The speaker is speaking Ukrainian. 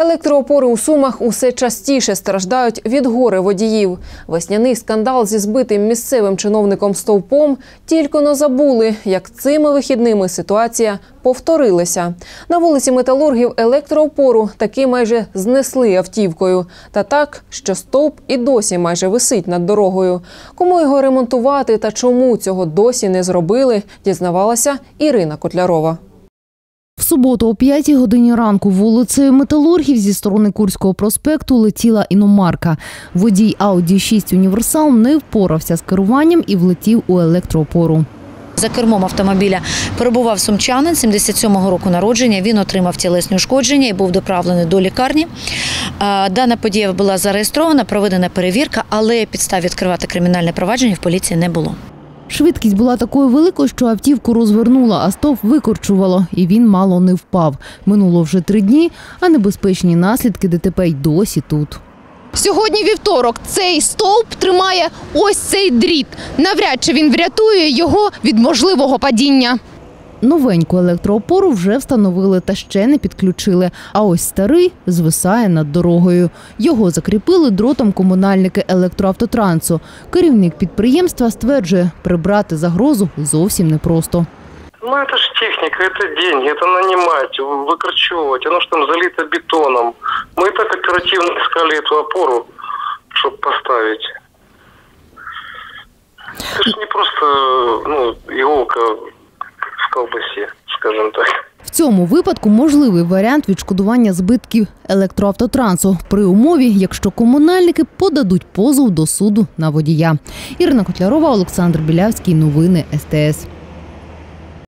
Електроопори у Сумах усе частіше страждають від гори водіїв. Весняний скандал зі збитим місцевим чиновником стовпом тільки но забули, як цими вихідними ситуація повторилася. На вулиці металургів електроопору таки майже знесли автівкою. Та так, що стовп і досі майже висить над дорогою. Кому його ремонтувати та чому цього досі не зробили, дізнавалася Ірина Котлярова. Суботу о 5 годині ранку вулицею Металургів зі сторони Курського проспекту летіла іномарка. Водій Audi 6 Універсал не впорався з керуванням і влетів у електроопору. За кермом автомобіля перебував сумчанин 77-го року народження. Він отримав тілесні ушкодження і був доправлений до лікарні. Дана подія була зареєстрована, проведена перевірка, але підстав відкривати кримінальне провадження в поліції не було. Швидкість була такою великою, що автівку розвернула, а стовп викорчувало, і він мало не впав. Минуло вже три дні, а небезпечні наслідки ДТП й досі тут. Сьогодні вівторок. Цей стовп тримає ось цей дріт. Навряд чи він врятує його від можливого падіння. Новеньку електроопору вже встановили та ще не підключили. А ось старий звисає над дорогою. Його закріпили дротом комунальники електроавтотрансу. Керівник підприємства стверджує, прибрати загрозу зовсім непросто. Ну, это же техника, это деньги, это нанимать, вы- выкорчевывать. Оно что там залито бетоном. Мы и так оперативно искали эту опору, чтобы поставить. Это же не просто, ну, иголка в області, скажем так. В цьому випадку можливий варіант відшкодування збитків електроавтотрансу при умові, якщо комунальники подадуть позов до суду на водія. Ірина Котлярова, Олександр Білявський. Новини СТС.